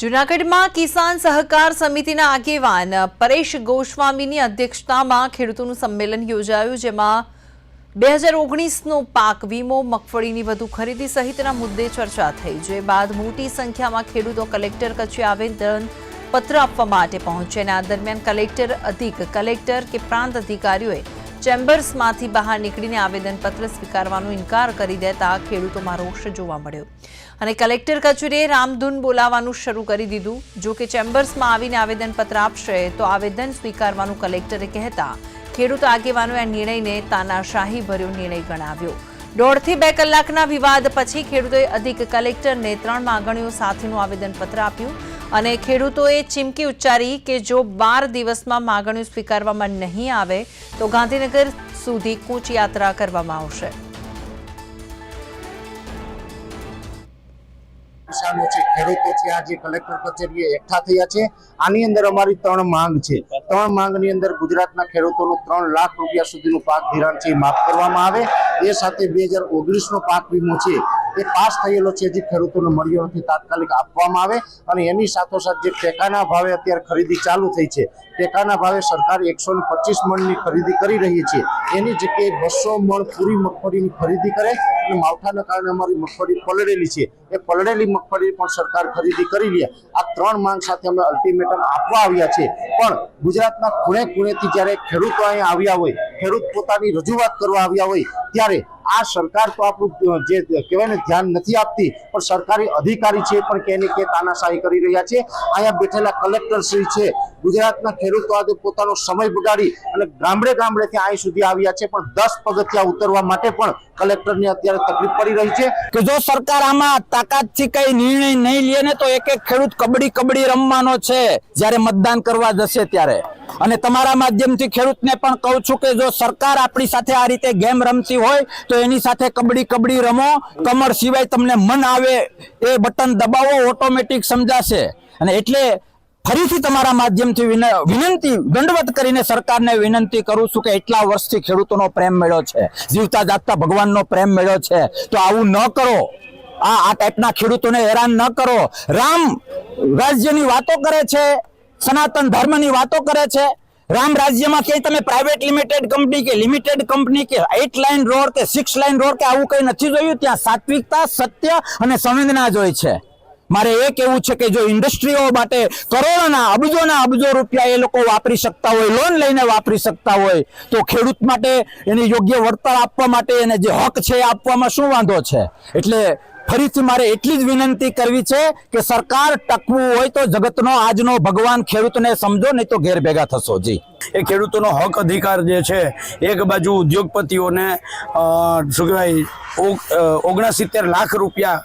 જૂનાગઢમાં કિસાન સહકાર સમિતિના આગેવાન પરેશ ગોસ્વામીની અધ્યક્ષતામાં ખેડૂતોનું સંમેલન યોજાયું, જેમાં બે હજાર ઓગણીસનો પાક વીમો, મગફળીની વધુ ખરીદી સહિતના મુદ્દે ચર્ચા થઈ, જે બાદ મોટી સંખ્યામાં ખેડૂતો કલેક્ટર કચે આવેદન પત્ર આપવા માટે પહોંચ્યા. અને આ દરમિયાન કલેક્ટર અધિક કલેક્ટર કે પ્રાંત અધિકારીઓએ ચેમ્બર્સમાંથી બહાર નીકળીને આવેદનપત્ર સ્વીકારવાનો ઇનકાર કરી દેતા ખેડૂતોમાં રોષ જોવા મળ્યો. અને કલેક્ટર કચેરીએ રામધૂન બોલાવવાનું શરૂ કરી દીધું. જો કે ચેમ્બર્સમાં આવીને આવેદનપત્ર આપશે, તો આવેદન સ્વીકારવાનું કલેક્ટરે કહેતા ખેડૂત આગેવાનોએ આ નિર્ણયને તાનાશાહી ભર્યો નિર્ણય ગણાવ્યો. દોઢથી બે કલાકના વિવાદ પછી ખેડૂતોએ અધિક કલેક્ટરને ત્રણ માગણીઓ સાથેનું આવેદનપત્ર આપ્યું. અને ખેડૂતોએ ચીમકી ઉચ્ચારી કે જો બાર દિવસમાં માગણીઓ સ્વીકારવામાં નહીં આવે, તો ગાંધીનગર સુધી કૂચ યાત્રા કરવામાં આવશે. કિસાનો છે, ખેડૂતો છે, આજે કલેક્ટર એકઠા થયા છે. આની અંદર અમારી ત્રણ માંગ છે. ત્રણ માંગની અંદર ગુજરાતના ખેડૂતોનું ત્રણ લાખ રૂપિયા સુધીનું પાક ધિરાણ માફ કરવામાં આવે. એ સાથે બે હજાર ઓગણીસનો પાક વીમો છે. એ પાસ થયેલો છે જે ખેડૂતોને મળ્યો નથી, તાત્કાલિક આપવામાં આવે અને એની સાથોસાથ જે ટેકાના ભાવે અત્યારે ખરીદી ચાલુ થઈ છે, ટેકાના ભાવે સરકાર એકસો ને પચીસ મણની ખરીદી કરી રહી છે. એની જગ્યાએ બસો મણ પૂરી મગફળીની ખરીદી કરે અને માવઠાના કારણે અમારી મગફળી પલળેલી છે. એ પલળેલી મગફળી પણ સરકાર ખરીદી કરી લે. આ ત્રણ માંગ સાથે અમે અલ્ટિમેટમ આપવા આવ્યા છે. પણ ગુજરાતના ખૂણે ખૂણેથી જ્યારે ખેડૂતો અહીંયા આવ્યા હોય, ખેડૂત પોતાની રજૂઆત કરવા આવ્યા હોય, ત્યારે આ સરકાર તો આપણું જે કહેવાય ને, ધ્યાન નથી આપતી, પણ સરકારી અધિકારી છે પણ કે કે તાનાશાહી કરી રહ્યા છે. અહીંયા બેઠેલા કલેક્ટર શ્રી છે. ગુજરાતના ખેડૂતો આજે પોતાનો સમય બગાડી અને ગામડે ગામડેથી અહીં સુધી આવ્યા છે, પણ દસ પગથિયા ઉતરવા માટે પણ કલેક્ટરને અત્યારે તકલીફ પડી રહી છે. કે જો સરકાર આમાં તાકાતથી કઈ નિર્ણય નહીં લે ને તો એક એક ખેડૂત કબડ્ડી કબડ્ડી રમવાનો છે, જ્યારે મતદાન કરવા જશે ત્યારે. અને તમારા માધ્યમથી ખેડૂતને પણ કહું છું કે જો સરકાર આપણી સાથે આ રીતે ગેમ રમતી હોય, તો એની સાથે કબડ્ડી કબડ્ડી રમો. કમર સિવાય તમને મન આવે એ બટન દબાવો, ઓટોમેટિક સમજાશે. અને એટલે ફરીથી તમારા માધ્યમથી વિનંતી, દંડવત કરીને સરકારને વિનંતી કરું છું કે એટલા વર્ષથી ખેડૂતોનો પ્રેમ મળ્યો છે. જીવતા જાગતા ભગવાનનો પ્રેમ મળ્યો છે. તો આવું ન કરો. આ આ ટાઈપના ખેડૂતોને હેરાન ન કરો. રામ રાજ્યની વાતો કરે છે, સનાતન ધર્મની વાતો કરે છે. રામ રાજ્યમાં ક્યાંય તમે પ્રાઇવેટ લિમિટેડ કંપની કે લિમિટેડ કંપની કે એટ લાઇન રોડ કે સિક્સ લાઇન રોડ કે આવું કંઈ નથી જોયું, ત્યાં સાત્વિકતા, સત્ય અને સંવેદના જોઈ છે. મારે એ કહેવું છે કે જો ઇન્ડસ્ટ્રીઓ માટે કરોડોના, અબજોના અબજો રૂપિયા એ લોકો વાપરી શકતા હોય લોન લઈને વાપરી શકતા હોય, તો ખેડૂત માટે એની યોગ્ય વળતર આપવા માટે એને જે હક છે એ આપવામાં શું વાંધો છે? એટલે ફરીથી મારે એટલી જ વિનંતી કરવી છે કે સરકાર ટકવું હોય તો જગતનો આજનો ભગવાન ખેડૂતને સમજો, નહીં તો ઘેર ભેગા થશો. જી. એ ખેડૂતોનો હક અધિકાર જે છે, એક બાજુ ઉદ્યોગપતિઓને શું કહેવાય, ઓગ- ઓગણસિત્તેર લાખ રૂપિયા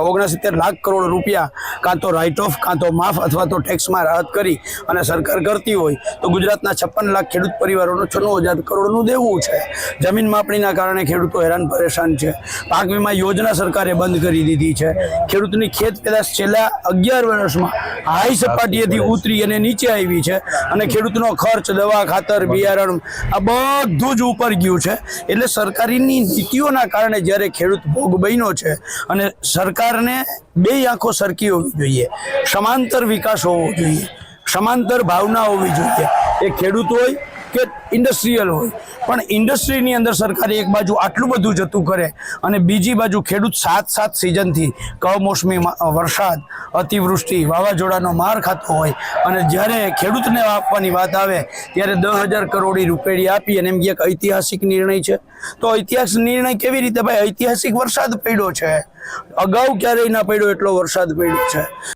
ઓગણસિત્તેર લાખ કરોડ રૂપિયા કાં તો રાઇટ ઓફ કાં તો માફ અથવા તો ટેક્સમાં રાહત કરી અને સરકાર કરતી હોય તો ગુજરાતના છપ્પન લાખ ખેડૂત પરિવારોનું છન્નું હજાર કરોડનું દેવું છે. જમીન માપણીના કારણે ખેડૂતો હેરાન પરેશાન છે. પાક વીમા યોજના સરકારે બંધ કરી દીધી છે. ખેડૂતની ખેત પેદાશ છેલ્લા અગિયાર વર્ષમાં હાઈ સપાટીએથી ઉતરી અને નીચે આવી છે અને ખેડૂતનો ખર્ચ દવા ખાતર બિયારણ આ બધું જ ઉપર ગયું છે. એટલે સરકારીની નીતિઓના કારણે જ્યારે ખેડૂત ભોગ બન્યો છે અને સરકારને બે આંખો સરખી હોવી જોઈએ. સમાંતર વિકાસ હોવો જોઈએ. સમાંતર ભાવના હોવી જોઈએ. એ ખેડૂત હોય કે ઇન્ડસ્ટ્રીયલ હોય. પણ ઇન્ડસ્ટ્રીની અંદર સરકારે એક બાજુ આટલું બધું જતું કરે અને બીજી બાજુ ખેડૂત સાત સાત સિઝનથી કમોસમી વરસાદ, અતિવૃષ્ટિ, વાવાઝોડાનો માર ખાતો હોય અને જ્યારે ખેડૂતને આપવાની વાત આવે ત્યારે દસ હજાર કરોડી રૂપિયા આપી અને એમ કે ઐતિહાસિક નિર્ણય છે. તો ઐતિહાસિક નિર્ણય કેવી રીતે? ભાઈ, ઐતિહાસિક વરસાદ પડ્યો છે. અગાઉ ક્યારેય ના પડ્યો એટલો વરસાદ પડ્યો છે.